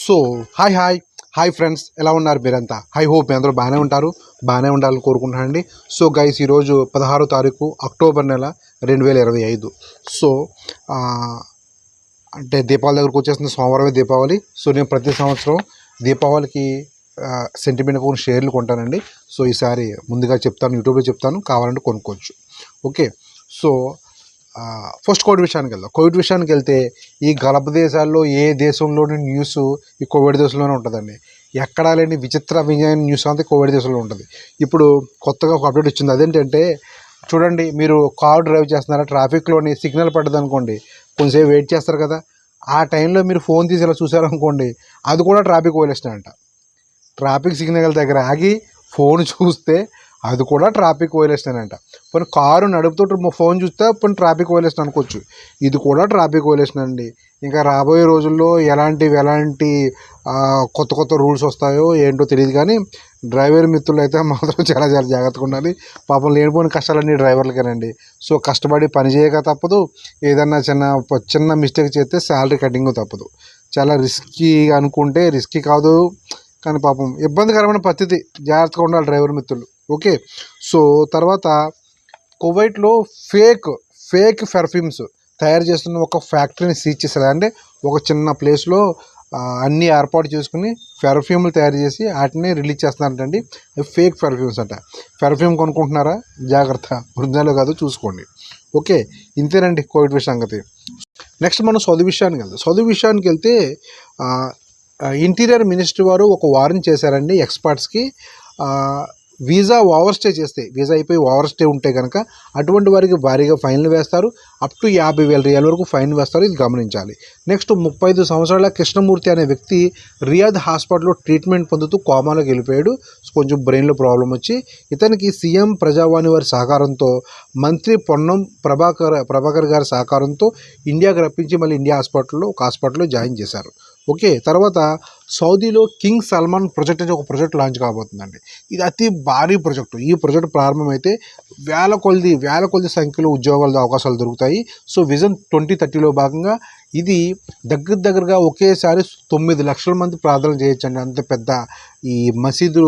So hi hi hi friends ఎలా ఉన్నారు మీరంతా? హై హోప్ మీ అందరూ బాగానే ఉంటారు. బాగానే ఉండాలని కోరుకుంటున్నానండి. సో గైస్ ఈరోజు పదహారో తారీఖు అక్టోబర్ నెల రెండు వేల ఇరవై ఐదు. సో అంటే దీపావళి దగ్గరకు వచ్చేసిన సోమవారమే దీపావళి. సో నేను ప్రతి సంవత్సరం దీపావళికి సెంటిమెంట్ కొన్ని షేర్లు కొంటానండి. సో ఈసారి ముందుగా చెప్తాను. యూట్యూబ్లో చెప్తాను. కావాలంటే కొనుక్కోవచ్చు. ఓకే సో ఫస్ట్ కోవిడ్ విషయానికి వెళ్దాం. కోవిడ్ విషయానికి వెళ్తే ఈ గలభ దేశాల్లో ఏ దేశంలోని న్యూస్ ఈ కోవిడ్ దేశంలోనే ఉంటుందండి. ఎక్కడా లేని విచిత్ర విజయ న్యూస్ అంతా కోవిడ్ దేశంలో ఉంటుంది. ఇప్పుడు కొత్తగా ఒక అప్డేట్ వచ్చింది. అదేంటంటే చూడండి మీరు కార్ డ్రైవ్ చేస్తున్నారా? ట్రాఫిక్లోని సిగ్నల్ పడ్డది అనుకోండి కొంచెంసేపు వెయిట్ చేస్తారు కదా. ఆ టైంలో మీరు ఫోన్ తీసి ఇలా చూసారనుకోండి అది కూడా ట్రాఫిక్ వైలేషన్ అంట. ట్రాఫిక్ సిగ్నల్ దగ్గర ఆగి ఫోన్ చూస్తే అది కూడా ట్రాఫిక్ వైలేషన్ అంట. పోనీ కారు నడుపుతూ ఫోన్ చూస్తే పోనీ ట్రాఫిక్ వైలేషన్ అనుకోవచ్చు. ఇది కూడా ట్రాఫిక్ వైలేషన్ అండి. ఇంకా రాబోయే రోజుల్లో ఎలాంటివి ఎలాంటి కొత్త కొత్త రూల్స్ వస్తాయో ఏంటో తెలియదు కానీ డ్రైవర్ మిత్రులు అయితే మాత్రం చాలా చాలా జాగ్రత్తగా ఉండాలి. పాపం లేనిపోయిన కష్టాలన్నీ డ్రైవర్లకేనండి. సో కష్టపడి పని చేయక తప్పదు. ఏదన్నా చిన్న చిన్న మిస్టేక్ చేస్తే శాలరీ కటింగ్ తప్పదు. చాలా రిస్కీ అనుకుంటే రిస్కీ కాదు. కానీ పాపం ఇబ్బందికరమైన పరిస్థితి. జాగ్రత్తగా ఉండాలి డ్రైవర్ మిత్రులు. ఓకే. సో తర్వాత కువైట్లో ఫేక్ ఫేక్ పెర్ఫ్యూమ్స్ తయారు చేస్తున్న ఒక ఫ్యాక్టరీని సీజ్ చేశారు. అంటే ఒక చిన్న ప్లేస్లో అన్నీ ఏర్పాటు చేసుకుని పెర్ఫ్యూమ్లు తయారు చేసి వాటిని రిలీజ్ చేస్తున్నారంటండి. ఫేక్ పెర్ఫ్యూమ్స్ అంట. పెర్ఫ్యూమ్ కొనుక్కుంటున్నారా? జాగ్రత్త. వృద్ధాలు కాదు చూసుకోండి. ఓకే. ఇంతేనండి కోవిడ్ విషయం సంగతి. నెక్స్ట్ మనం చదువు విషయానికి వెళ్దాం. చదువు విషయానికి వెళ్తే ఇంటీరియర్ మినిస్టర్ వారు ఒక వారం చేశారండి ఎక్స్పర్ట్స్కి. వీసా ఓవర్స్టే చేస్తే వీసా అయిపోయి ఓవర్ స్టే ఉంటే కనుక అటువంటి వారికి భారీగా ఫైన్లు వేస్తారు. అప్ టు యాభై వేల రియాల వరకు ఫైన్ వేస్తారు. ఇది గమనించాలి. నెక్స్ట్ ముప్పై ఐదు సంవత్సరాల కృష్ణమూర్తి అనే వ్యక్తి రియాద్ హాస్పిటల్లో ట్రీట్మెంట్ పొందుతూ కోమాలోకి వెళ్ళిపోయాడు. కొంచెం బ్రెయిన్లో ప్రాబ్లం వచ్చి ఇతనికి సీఎం ప్రజావాణి వారి సహకారంతో మంత్రి పొన్నం ప్రభాకర్ ప్రభాకర్ గారి సహకారంతో ఇండియాకి రప్పించి మళ్ళీ ఇండియా హాస్పిటల్లో ఒక హాస్పిటల్లో జాయిన్ చేశారు. ఓకే తర్వాత సౌదీలో కింగ్ సల్మాన్ ప్రాజెక్ట్ అనే ఒక ప్రాజెక్ట్ లాంచ్ కాబోతుందండి. ఇది అతి భారీ ప్రాజెక్టు. ఈ ప్రాజెక్ట్ ప్రారంభమైతే వేల కొలది వేల కొలది సంఖ్యలో ఉద్యోగాల అవకాశాలు దొరుకుతాయి. సో విజన్ ట్వంటీ థర్టీలో భాగంగా ఇది దగ్గర దగ్గరగా ఒకేసారి తొమ్మిది లక్షల మంది ప్రార్థన చేయొచ్చండి. అంత పెద్ద ఈ మసీదు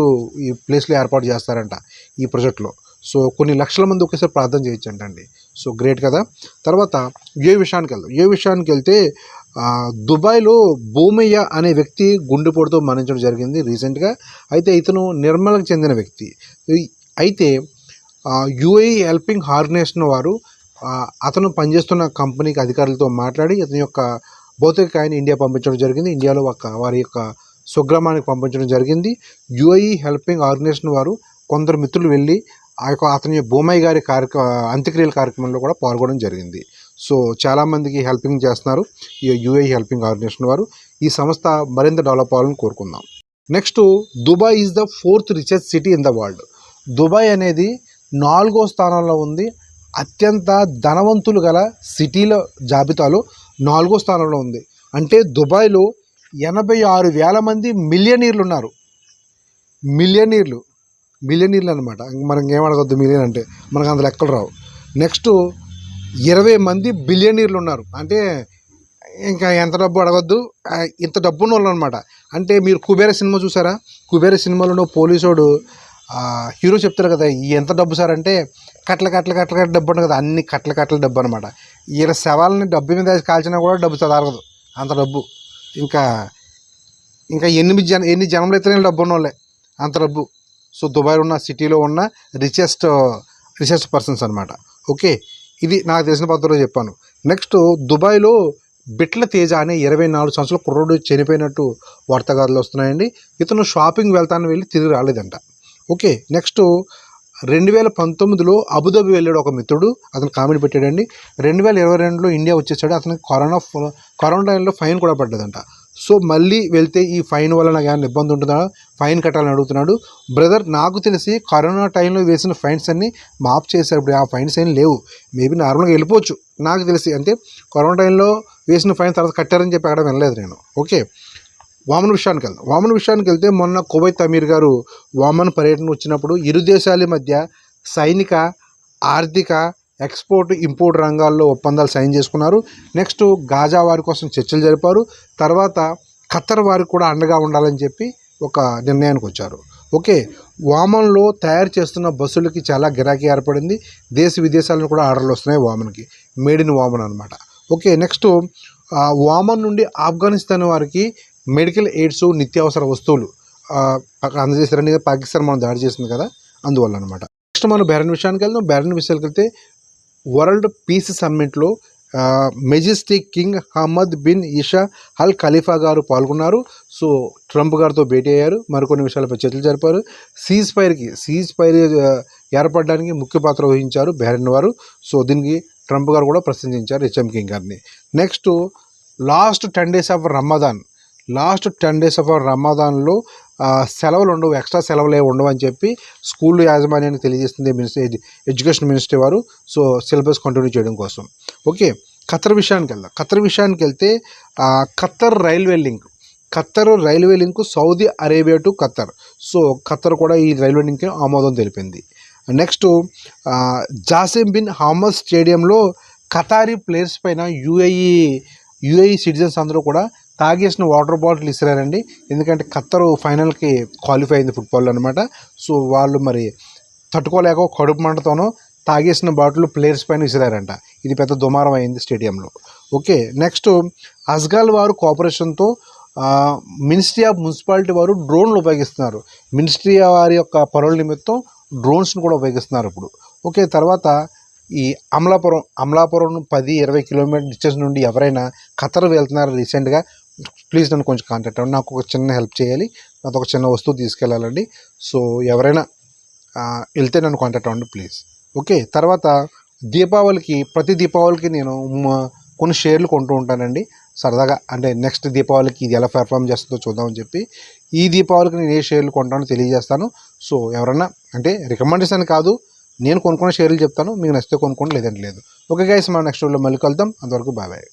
ఈ ప్లేస్లో ఏర్పాటు చేస్తారంట ఈ ప్రాజెక్ట్లో. సో కొన్ని లక్షల మంది ఒకేసారి ప్రార్థన చేయొచ్చంటండి. సో గ్రేట్ కదా. తర్వాత ఏ విషయానికి వెళ్దాం. ఏ విషయానికి వెళ్తే దుబాయ్లో భూమయ్య అనే వ్యక్తి గుండెపోటుతో మరణించడం జరిగింది రీసెంట్గా. అయితే ఇతను నిర్మలకు చెందిన వ్యక్తి. అయితే యుఏఈ హెల్పింగ్ ఆర్గనైజేషన్ వారు అతను పనిచేస్తున్న కంపెనీకి అధికారులతో మాట్లాడి అతని యొక్క భౌతికాయాన్ని ఇండియా పంపించడం జరిగింది. ఇండియాలో ఒక వారి యొక్క స్వగ్రామానికి పంపించడం జరిగింది. యుఏఈ హెల్పింగ్ ఆర్గనైజేషన్ వారు కొందరు మిత్రులు వెళ్ళి ఆ యొక్క అతని భూమయ్య గారి కార్యక్ర అంత్యక్రియల కార్యక్రమంలో కూడా పాల్గొనడం జరిగింది. సో చాలామందికి హెల్పింగ్ చేస్తున్నారు ఈ యుఐ హెల్పింగ్ ఆర్గనైజేషన్ వారు. ఈ సంస్థ మరింత డెవలప్ అవ్వాలని కోరుకుందాం. Next Dubai is the fourth richest city in the world Dubai అనేది నాలుగో స్థానంలో ఉంది. అత్యంత ధనవంతులు గల సిటీల జాబితాలో నాలుగో స్థానంలో ఉంది. అంటే దుబాయ్లో ఎనభై ఆరు వేల మంది మిలియనీర్లు ఉన్నారు. మిలియనీర్లు. మిలియనీర్లు అనమాట మనకి ఏం అడగద్దు మిలియన్ అంటే. మనకు అంత లెక్కలు రావు. నెక్స్ట్ ఇరవై మంది బిలియనీర్లు ఉన్నారు. అంటే ఇంకా ఎంత డబ్బు అడగద్దు. ఇంత డబ్బు ఉన్న వాళ్ళు అనమాట అంటే మీరు కుబేర సినిమా చూసారా? కుబేర సినిమాలో పోలీసోడు హీరో చెప్తారు కదా ఎంత డబ్బు సార్? అంటే కట్ల కట్ల కట్ల కట్ల డబ్బు ఉండదు. కదా అన్ని కట్ల కట్ల డబ్బు అనమాట ఈయన శవాలని డబ్బు మీద కాల్చినా కూడా డబ్బు చదరగదు అంత డబ్బు. ఇంకా ఇంకా ఎనిమిది జన ఎన్ని జనంలో అయితే డబ్బు ఉన్నోళ్ళే. అంత డబ్బు. సో దుబాయ్ ఉన్న సిటీలో ఉన్న రిచెస్ట్ రిచెస్ట్ పర్సన్స్ అనమాట ఓకే? ఇది నాకు తెలిసిన పద్ధతిలో చెప్పాను. నెక్స్ట్ దుబాయ్లో బిట్ల తేజ అనే ఇరవై నాలుగు సంవత్సరాల కుర్రోడు చనిపోయినట్టు వార్తాగారులు వస్తున్నాయండి. ఇతను షాపింగ్ వెళ్తాను వెళ్ళి తిరిగి రాలేదంట. ఓకే? నెక్స్ట్ రెండు వేల పంతొమ్మిదిలో అబుదాబి వెళ్ళాడు ఒక మిత్రుడు. అతను కామెడీ పెట్టాడండి. రెండు వేల ఇరవై రెండులో ఇండియా వచ్చేసాడు. అతనికి కరోనా కరోనా టైంలో ఫైన్ కూడా పడ్డదంట. సో మళ్ళీ వెళ్తే ఈ ఫైన్ వల్ల నాకు ఏమైనా ఇబ్బంది ఉంటుందా? ఫైన్ కట్టాలని అడుగుతున్నాడు. బ్రదర్ నాకు తెలిసి కరోనా టైంలో వేసిన ఫైన్స్ అన్నీ మాఫ్ చేశారు. ఇప్పుడు ఆ ఫైన్స్ ఏం లేవు. మేబీ నార్మల్గా వెళ్ళిపోవచ్చు. నాకు తెలిసి అంటే కరోనా టైంలో వేసిన ఫైన్ తర్వాత కట్టారని చెప్పి అక్కడ వినలేదు నేను. ఓకే. వామన్ విషయానికి వెళ్దాం. వామన్ విషయానికి వెళ్తే మొన్న కువైత్ అమీర్ గారు వామన్ పర్యటన వచ్చినప్పుడు ఇరు దేశాల మధ్య సైనిక ఆర్థిక ఎక్స్పోర్ట్ ఇంపోర్ట్ రంగాల్లో ఒప్పందాలు సైన్ చేసుకున్నారు. నెక్స్ట్ గాజా వారి కోసం చర్చలు జరిపారు. తర్వాత ఖత్తర్ వారికి కూడా అండగా ఉండాలని చెప్పి ఒక నిర్ణయానికి వచ్చారు. ఓకే వామన్లో తయారు చేస్తున్న బస్సులకి చాలా గిరాకీ ఏర్పడింది. దేశ విదేశాలను కూడా ఆర్డర్లు వస్తున్నాయి వామన్కి. మేడ్ ఇన్ వామన్ అనమాట ఓకే నెక్స్ట్ వామన్ నుండి ఆఫ్ఘనిస్తాన్ వారికి మెడికల్ ఎయిడ్స్ నిత్యావసర వస్తువులు అందజేశారని పాకిస్తాన్ మనం దాడి చేసింది కదా అందువల్ల అనమాట నెక్స్ట్ మనం బెరన్ విషయానికి వెళ్దాం. బెరన్ విషయానికి వెళ్తే world peace సమ్మిట్లో majestic king Hamad bin Isa Al Khalifa గారు పాల్గొన్నారు. సో ట్రంప్ గారితో భేటీ అయ్యారు. మరికొన్ని విషయాలపై చర్చలు జరిపారు. సీజ్ ఫైర్కి సీజ్ ఫైర్ ఏర్పడడానికి ముఖ్య పాత్ర వహించారు బెహ్రెన్ వారు. సో దీనికి ట్రంప్ గారు కూడా ప్రశంసించారు హెచ్ఎం కింగ్ గారిని. Next last ten days of Ramadan. Last ten days of రమదాన్లో సెలవులు ఉండవు ఎక్స్ట్రా సెలవులు ఉండవు అని చెప్పి స్కూల్ యాజమాన్యానికి తెలియజేస్తుంది మినిస్ట్రీ ఎడ్యుకేషన్ మినిస్ట్రీ వారు. సో సిలబస్ కంటిన్యూ చేయడం కోసం. ఓకే ఖత్తర్ విషయానికి వెళ్దాం. ఖత్తర్ విషయానికి వెళ్తే Qatar railway link. Qatar railway link Saudi Arabia to Qatar so Qatar కూడా ఈ రైల్వే లింక్ ఆమోదం తెలిపింది. నెక్స్ట్ జాసిమ్ బిన్ హామస్ స్టేడియంలో ఖతారీ ప్లేయర్స్ పైన యుఏఈ యుఏఈ సిటిజన్స్ అందరూ కూడా తాగేసిన వాటర్ బాటిల్ ఇస్తారండి ఎందుకంటే ఖత్తర్ ఫైనల్కి క్వాలిఫై అయింది ఫుట్బాల్ అనమాట సో వాళ్ళు మరి తట్టుకోలేక కడుపు మంటతోనో తాగేసిన బాటిల్ ప్లేయర్స్ పైన విసిరారంట ఇది పెద్ద దుమారం అయింది స్టేడియంలో. ఓకే నెక్స్ట్ అజ్గాల్ వారు కోఆపరేషన్తో మినిస్ట్రీ ఆఫ్ మున్సిపాలిటీ వారు డ్రోన్లు ఉపయోగిస్తున్నారు. మినిస్ట్రీ వారి యొక్క పనుల నిమిత్తం డ్రోన్స్ని కూడా ఉపయోగిస్తున్నారు ఇప్పుడు. ఓకే తర్వాత ఈ అమలాపురం అమలాపురం పది ఇరవై కిలోమీటర్ డిస్టెన్స్ నుండి ఎవరైనా ఖతర్ వెళ్తున్నారు రీసెంట్గా? ప్లీజ్ నన్ను కొంచెం కాంటాక్ట్ అవ్వండి. నాకు ఒక చిన్న హెల్ప్ చేయాలి. నాకు ఒక చిన్న వస్తువు తీసుకెళ్ళాలండి సో ఎవరైనా వెళ్తే నన్ను కాంటాక్ట్ అవ్వండి ప్లీజ్. ఓకే తర్వాత దీపావళికి ప్రతి దీపావళికి నేను కొన్ని షేర్లు కొంటూ ఉంటానండి. సరదాగా అంటే నెక్స్ట్ దీపావళికి ఇది ఎలా పెర్ఫామ్ చేస్తుందో చూద్దామని చెప్పి ఈ దీపావళికి నేను ఏ షేర్లు కొంటానో తెలియజేస్తాను. సో ఎవరన్నా అంటే రికమెండేషన్ కాదు నేను కొనుక్కున్న షేర్లు చెప్తాను. మీకు నచ్చితే కొనుక్కోండి లేదంటే లేదు. ఓకే గైస్ మనం నెక్స్ట్ వీడియోలో మళ్ళీ కలుద్దాం. అంతవరకు బాబాయ్